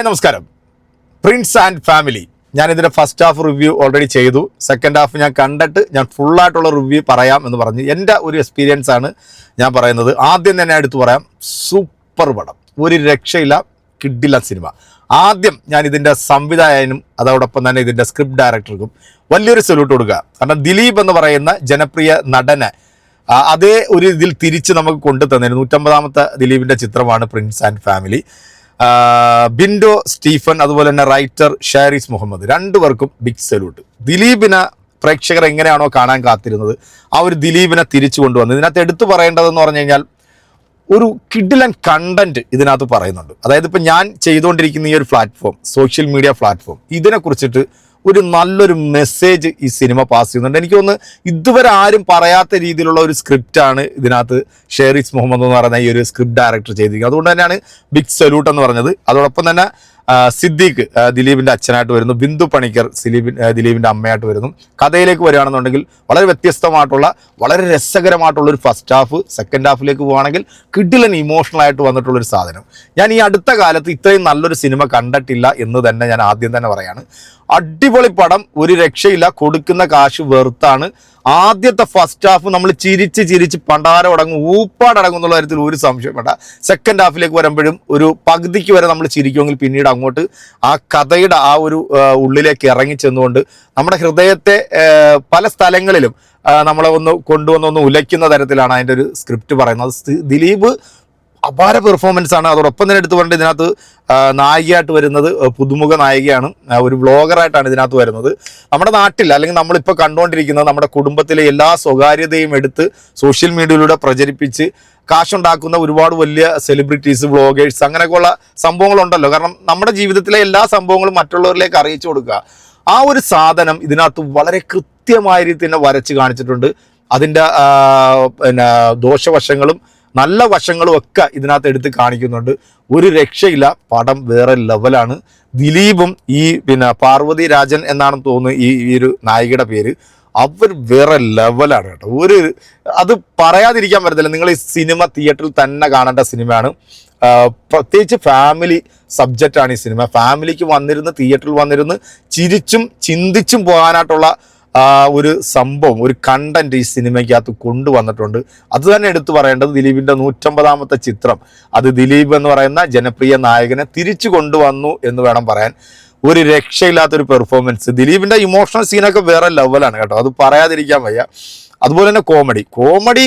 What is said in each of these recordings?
Hi നമസ്കാരം. Prince and family ഞാൻ ഇതിന്റെ ഫസ്റ്റ് ഹാഫ് റിവ്യൂ ഓൾറെഡി ചെയ്തു. സെക്കൻഡ് ഹാഫ് ഞാൻ കണ്ടിട്ട് ഞാൻ ഫുള്ളായിട്ടുള്ള റിവ്യൂ പറയാം എന്ന് പറഞ്ഞ് എന്റെ ഒരു എക്സ്പീരിയൻസ് ആണ് ഞാൻ പറയുന്നത്. ആദ്യം തന്നെ എടുത്തു പറയാം സൂപ്പർ പടം. ഒരു രക്ഷയില്ല കിഡില്ല സിനിമ ആദ്യം ഞാൻ ഇതിന്റെ സംവിധായകനും അതോടൊപ്പം തന്നെ ഇതിന്റെ സ്ക്രിപ്റ്റ് ഡയറക്ടർക്കും വലിയൊരു സല്യൂട്ട് കൊടുക്കുക. കാരണം ദിലീപ് എന്ന് പറയുന്ന ജനപ്രിയ നടനെ അതേ ഒരു ഇതിൽ തിരിച്ച് നമുക്ക് കൊണ്ടു തന്നതിന് നൂറ്റമ്പതാമത്തെ ദിലീപിന്റെ ചിത്രമാണ് prince and family Bindo Stephen അതുപോലെ തന്നെ റൈറ്റർ ഷാരിസ് മുഹമ്മദ് രണ്ടുപേർക്കും ബിഗ് സല്യൂട്ട് ദിലീപിനെ പ്രേക്ഷകർ എങ്ങനെയാണോ കാണാൻ കാത്തിരുന്നത് ആ ഒരു ദിലീപിനെ തിരിച്ചു കൊണ്ടുവന്നത് ഇതിനകത്ത് എടുത്തു പറയേണ്ടതെന്ന് പറഞ്ഞു കഴിഞ്ഞാൽ ഒരു കിഡിലൻ കണ്ടന്റ് ഇതിനകത്ത് പറയുന്നുണ്ട്. അതായത് ഇപ്പം ഞാൻ ചെയ്തുകൊണ്ടിരിക്കുന്ന ഈ ഒരു പ്ലാറ്റ്ഫോം സോഷ്യൽ മീഡിയ പ്ലാറ്റ്ഫോം ഇതിനെ കുറിച്ചിട്ട് ഒരു നല്ലൊരു മെസ്സേജ് ഈ സിനിമ പാസ് ചെയ്യുന്നുണ്ട്. എനിക്ക് ഇതുവരെ ആരും പറയാത്ത രീതിയിലുള്ള ഒരു സ്ക്രിപ്റ്റാണ് ഇതിനകത്ത് ഷെയറിസ് മുഹമ്മദ് എന്ന് പറയുന്ന ഈ ഒരു സ്ക്രിപ്റ്റ് ഡയറക്ടർ ചെയ്തിരിക്കുന്നത്. അതുകൊണ്ട് തന്നെയാണ് ബിഗ് സല്യൂട്ട് എന്ന് പറഞ്ഞത്. അതോടൊപ്പം തന്നെ സിദ്ദീഖ് ദിലീപിന്റെ അച്ഛനായിട്ട് വരുന്നു. ബിന്ദു പണിക്കർ ദിലീപിൻ ദിലീപിന്റെ അമ്മയായിട്ട് വരുന്നു. കഥയിലേക്ക് വരികയാണെന്നുണ്ടെങ്കിൽ വളരെ വ്യത്യസ്തമായിട്ടുള്ള വളരെ രസകരമായിട്ടുള്ള ഒരു ഫസ്റ്റ് ഹാഫ് സെക്കൻഡ് ഹാഫിലേക്ക് പോവുകയാണെങ്കിൽ കിഡിലൻ ഇമോഷണൽ ആയിട്ട് വന്നിട്ടുള്ള ഒരു സാധനം. ഞാൻ ഈ അടുത്ത കാലത്ത് ഇത്രയും നല്ലൊരു സിനിമ കണ്ടിട്ടില്ല എന്ന് തന്നെ ഞാൻ ആദ്യം തന്നെ പറയാണ്. അടിപൊളി പടം ഒരു രക്ഷയില്ല കൊടുക്കുന്ന കാശ് വെറുത്താണ്. ആദ്യത്തെ ഫസ്റ്റ് ഹാഫ് നമ്മൾ ചിരിച്ച് ചിരിച്ച് പണ്ടാരം അടങ്ങും ഊപ്പാടടങ്ങും എന്നുള്ള കാര്യത്തിൽ ഒരു സംശയം വേണ്ട. സെക്കൻഡ് ഹാഫിലേക്ക് വരുമ്പോഴും ഒരു പകുതിക്ക് വരെ നമ്മൾ ചിരിക്കുമെങ്കിൽ പിന്നീട് അങ്ങോട്ട് ആ കഥയുടെ ആ ഒരു ഉള്ളിലേക്ക് ഇറങ്ങി ചെന്നുകൊണ്ട് നമ്മുടെ ഹൃദയത്തെ പല സ്ഥലങ്ങളിലും നമ്മളെ ഒന്ന് കൊണ്ടുവന്നൊന്ന് ഉലയ്ക്കുന്ന തരത്തിലാണ് അതിന്റെ ഒരു സ്ക്രിപ്റ്റ് പറയുന്നത്. ദിലീപ് അപാര പെർഫോമൻസ് ആണ്. അതോടൊപ്പം തന്നെ എടുത്തു പറഞ്ഞിട്ട് ഇതിനകത്ത് നായികയായിട്ട് വരുന്നത് പുതുമുഖ നായികയാണ്. ഒരു വ്ളോഗറായിട്ടാണ് ഇതിനകത്ത് വരുന്നത്. നമ്മുടെ നാട്ടിൽ അല്ലെങ്കിൽ നമ്മളിപ്പോൾ കണ്ടുകൊണ്ടിരിക്കുന്നത് നമ്മുടെ കുടുംബത്തിലെ എല്ലാ സ്വകാര്യതയും എടുത്ത് സോഷ്യൽ മീഡിയയിലൂടെ പ്രചരിപ്പിച്ച് കാശുണ്ടാക്കുന്ന ഒരുപാട് വലിയ സെലിബ്രിറ്റീസ് വ്ളോഗേഴ്സ് അങ്ങനെയൊക്കെയുള്ള സംഭവങ്ങളുണ്ടല്ലോ. കാരണം നമ്മുടെ ജീവിതത്തിലെ എല്ലാ സംഭവങ്ങളും മറ്റുള്ളവരിലേക്ക് അറിയിച്ചു കൊടുക്കുക. ആ ഒരു സാധനം ഇതിനകത്ത് വളരെ കൃത്യമായ രീതിയിൽ തന്നെ വരച്ച് കാണിച്ചിട്ടുണ്ട്. അതിന്റെ പിന്നെ ദോഷവശങ്ങളും നല്ല വശങ്ങളും ഒക്കെ ഇതിനകത്ത് എടുത്ത് കാണിക്കുന്നുണ്ട്. ഒരു രക്ഷയില്ല. പടം വേറെ ലെവലാണ് ദിലീപും ഈ പിന്നെ പാർവതി രാജൻ എന്നാണ് തോന്നുന്നത് ഈ ഈ ഒരു നായികയുടെ പേര്. അവർ വേറെ ലെവലാണ് കേട്ടോ. ഒരു അത് പറയാതിരിക്കാൻ പറ്റത്തില്ല. നിങ്ങൾ ഈ സിനിമ തിയേറ്ററിൽ തന്നെ കാണേണ്ട സിനിമയാണ്. പ്രത്യേകിച്ച് ഫാമിലി സബ്ജക്റ്റാണ് ഈ സിനിമ. ഫാമിലിക്ക് വന്നിരുന്ന് തിയേറ്ററിൽ വന്നിരുന്ന് ചിരിച്ചും ചിന്തിച്ചും പോകാനായിട്ടുള്ള ആ ഒരു സംഭവം ഒരു കണ്ടന്റ് ഈ സിനിമയ്ക്കകത്ത് കൊണ്ടുവന്നിട്ടുണ്ട്. അത് തന്നെ എടുത്തു പറയേണ്ടത് ദിലീപിന്റെ നൂറ്റമ്പതാമത്തെ ചിത്രം. അത് ദിലീപ് എന്ന് പറയുന്ന ജനപ്രിയ നായകനെ തിരിച്ചു കൊണ്ടുവന്നു എന്ന് വേണം പറയാൻ. ഒരു രക്ഷയില്ലാത്തൊരു പെർഫോമൻസ് ദിലീപിന്റെ ഇമോഷണൽ സീനൊക്കെ വേറെ ലെവലാണ് കേട്ടോ. അത് പറയാതിരിക്കാൻ വയ്യ. അതുപോലെ തന്നെ കോമഡി കോമഡി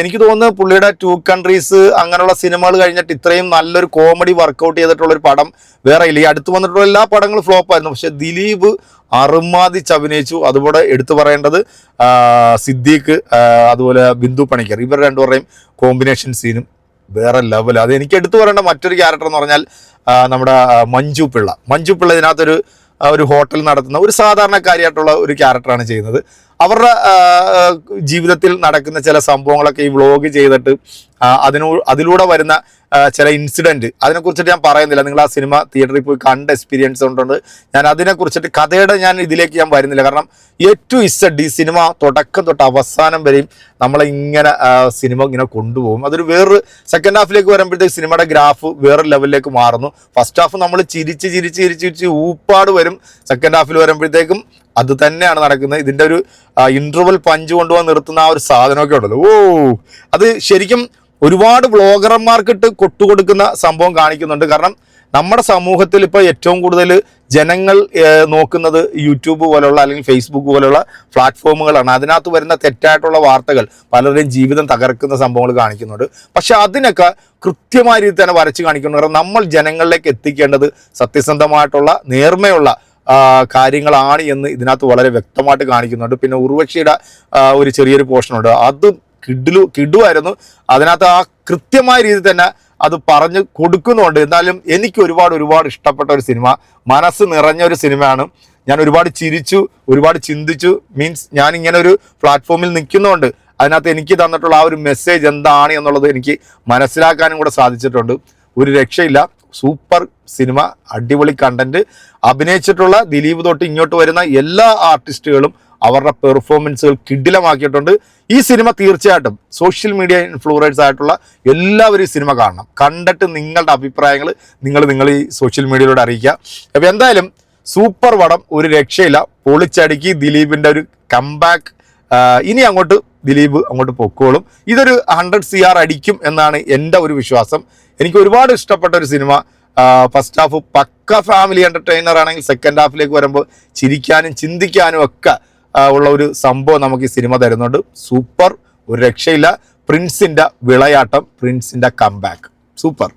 എനിക്ക് തോന്നുന്നു പുള്ളിയുടെ ടു കൺട്രീസ് അങ്ങനെയുള്ള സിനിമകൾ കഴിഞ്ഞിട്ട് ഇത്രയും നല്ലൊരു കോമഡി വർക്കൗട്ട് ചെയ്തിട്ടുള്ള ഒരു പടം വേറെ ഇല്ല. ഈ അടുത്ത് വന്നിട്ടുള്ള എല്ലാ പടങ്ങളും ഫ്ലോപ്പായിരുന്നു പക്ഷെ ദിലീപ് അറുമാതിച്ച് അഭിനയിച്ചു അതുപോലെ എടുത്തു പറയേണ്ടത് സിദ്ദീഖ് അതുപോലെ ബിന്ദു പണിക്കർ. ഇവർ രണ്ടുപേരുടെയും കോമ്പിനേഷൻ സീനും വേറെ ലെവൽ അത് എനിക്ക് എടുത്തു പറയേണ്ട മറ്റൊരു ക്യാരക്ടർ എന്ന് പറഞ്ഞാൽ നമ്മുടെ മഞ്ജു പിള്ള. മഞ്ജു പിള്ള ഇതിനകത്തൊരു ഒരു ഹോട്ടൽ നടത്തുന്ന ഒരു സാധാരണക്കാരിയായിട്ടുള്ള ഒരു ക്യാരക്ടറാണ് ചെയ്യുന്നത്. അവരുടെ ജീവിതത്തിൽ നടക്കുന്ന ചില സംഭവങ്ങളൊക്കെ ഈ വ്ളോഗ് ചെയ്തിട്ട് അതിനു അതിലൂടെ വരുന്ന ചില ഇൻസിഡന്റ് അതിനെക്കുറിച്ചിട്ട് ഞാൻ പറയുന്നില്ല. നിങ്ങൾ ആ സിനിമ തിയേറ്ററിൽ പോയി കണ്ട എക്സ്പീരിയൻസ് ഉണ്ടുണ്ട് ഞാൻ അതിനെക്കുറിച്ചിട്ട് കഥയുടെ ഞാൻ ഇതിലേക്ക് ഞാൻ വരുന്നില്ല. കാരണം ഏറ്റവും ഇസഡ് ഈ സിനിമ തുടക്കം തൊട്ട് അവസാനം വരെയും നമ്മളെ ഇങ്ങനെ സിനിമ ഇങ്ങനെ കൊണ്ടുപോകും. അതൊരു വേറൊരു സെക്കൻഡ് ഹാഫിലേക്ക് വരുമ്പോഴത്തേക്ക് സിനിമയുടെ ഗ്രാഫ് വേറൊരു ലെവലിലേക്ക് മാറുന്നു. ഫസ്റ്റ് ഹാഫ് നമ്മൾ ചിരിച്ച് ചിരിച്ച് ചിരിച്ച് ചിരിച്ച് ഊപ്പാട് വരും. സെക്കൻഡ് ഹാഫിൽ വരുമ്പോഴത്തേക്കും അത് തന്നെയാണ് നടക്കുന്നത്. ഇതിന്റെ ഒരു ഇന്റർവൽ പഞ്ച് കൊണ്ടുപോകാൻ നിർത്തുന്ന ആ ഒരു സാധനമൊക്കെ ഉണ്ടല്ലോ. ഓ അത് ശരിക്കും ഒരുപാട് വ്ളോഗർമാർക്കിട്ട് കൊട്ടുകൊടുക്കുന്ന സംഭവം കാണിക്കുന്നുണ്ട്. കാരണം നമ്മുടെ സമൂഹത്തിൽ ഇപ്പോൾ ഏറ്റവും കൂടുതൽ ജനങ്ങൾ നോക്കുന്നത് യൂട്യൂബ് പോലെയുള്ള അല്ലെങ്കിൽ ഫേസ്ബുക്ക് പോലെയുള്ള പ്ലാറ്റ്ഫോമുകളാണ്. അതിനകത്ത് വരുന്ന തെറ്റായിട്ടുള്ള വാർത്തകൾ പലരുടെയും ജീവിതം തകർക്കുന്ന സംഭവങ്ങൾ കാണിക്കുന്നുണ്ട്. പക്ഷെ അതിനൊക്കെ കൃത്യമായ രീതിയിൽ തന്നെ വരച്ച് കാണിക്കുന്നുണ്ട്. കാരണം നമ്മൾ ജനങ്ങളിലേക്ക് എത്തിക്കേണ്ടത് സത്യസന്ധമായിട്ടുള്ള നേർമയുള്ള കാര്യങ്ങളാണ് എന്ന് ഇതിനകത്ത് വളരെ വ്യക്തമായിട്ട് കാണിക്കുന്നുണ്ട്. പിന്നെ ഉർവശിയുടെ ഒരു ചെറിയൊരു പോർഷനുണ്ട്. അത് കിഡിലു കിഡുമായിരുന്നു അതിനകത്ത് ആ കൃത്യമായ രീതിയിൽ തന്നെ അത് പറഞ്ഞു കൊടുക്കുന്നുണ്ട്. എന്നാലും എനിക്ക് ഒരുപാട് ഒരുപാട് ഇഷ്ടപ്പെട്ട ഒരു സിനിമ. മനസ്സ് നിറഞ്ഞ ഒരു സിനിമയാണ്. ഞാൻ ഒരുപാട് ചിരിച്ചു ഒരുപാട് ചിന്തിച്ചു. മീൻസ് ഞാൻ ഇങ്ങനെ ഒരു പ്ലാറ്റ്ഫോമിൽ നിൽക്കുന്നുണ്ട്. അതിനകത്ത് എനിക്ക് തന്നിട്ടുള്ള ആ ഒരു മെസ്സേജ് എന്താണ് എന്നുള്ളത് എനിക്ക് മനസ്സിലാക്കാനും കൂടെ സാധിച്ചിട്ടുണ്ട്. ഒരു രക്ഷയില്ല. സൂപ്പർ സിനിമ അടിപൊളി കണ്ടന്റ് അഭിനയിച്ചിട്ടുള്ള ദിലീപ് തൊട്ട് ഇങ്ങോട്ട് വരുന്ന എല്ലാ ആർട്ടിസ്റ്റുകളും അവരുടെ പെർഫോമൻസുകൾ കിഡിലമാക്കിയിട്ടുണ്ട് ഈ സിനിമ തീർച്ചയായിട്ടും സോഷ്യൽ മീഡിയ ഇൻഫ്ലുവൻസ് ആയിട്ടുള്ള എല്ലാവരും ഈ സിനിമ കാണണം. കണ്ടിട്ട് നിങ്ങളുടെ അഭിപ്രായങ്ങൾ നിങ്ങൾ നിങ്ങൾ ഈ സോഷ്യൽ മീഡിയയിലൂടെ അറിയിക്കുക. അപ്പോൾ എന്തായാലും സൂപ്പർ വടം ഒരു രക്ഷയില്ല. പൊളിച്ചടുക്കി ദിലീപിന്റെ ഒരു കംബാക്ക് ഇനി അങ്ങോട്ട് ദിലീപ് അങ്ങോട്ട് പൊക്കോളും. ഇതൊരു ഹൺഡ്രഡ് സി ആർ അടിക്കും എന്നാണ് എന്റെ ഒരു വിശ്വാസം. എനിക്ക് ഒരുപാട് ഇഷ്ടപ്പെട്ട ഒരു സിനിമ. ഫസ്റ്റ് ഹാഫ് പക്ക ഫാമിലി എന്റർടൈനർ ആണെങ്കിൽ സെക്കൻഡ് ഹാഫിലേക്ക് വരുമ്പോൾ ചിരിക്കാനും ചിന്തിക്കാനും ഒക്കെ ഉള്ള ഒരു സംഭവം നമുക്ക് ഈ സിനിമ തരുന്നുണ്ട്. സൂപ്പർ ഒരു രക്ഷയില്ല. പ്രിൻസിന്റെ വിളയാട്ടം പ്രിൻസിന്റെ കംബാക്ക് സൂപ്പർ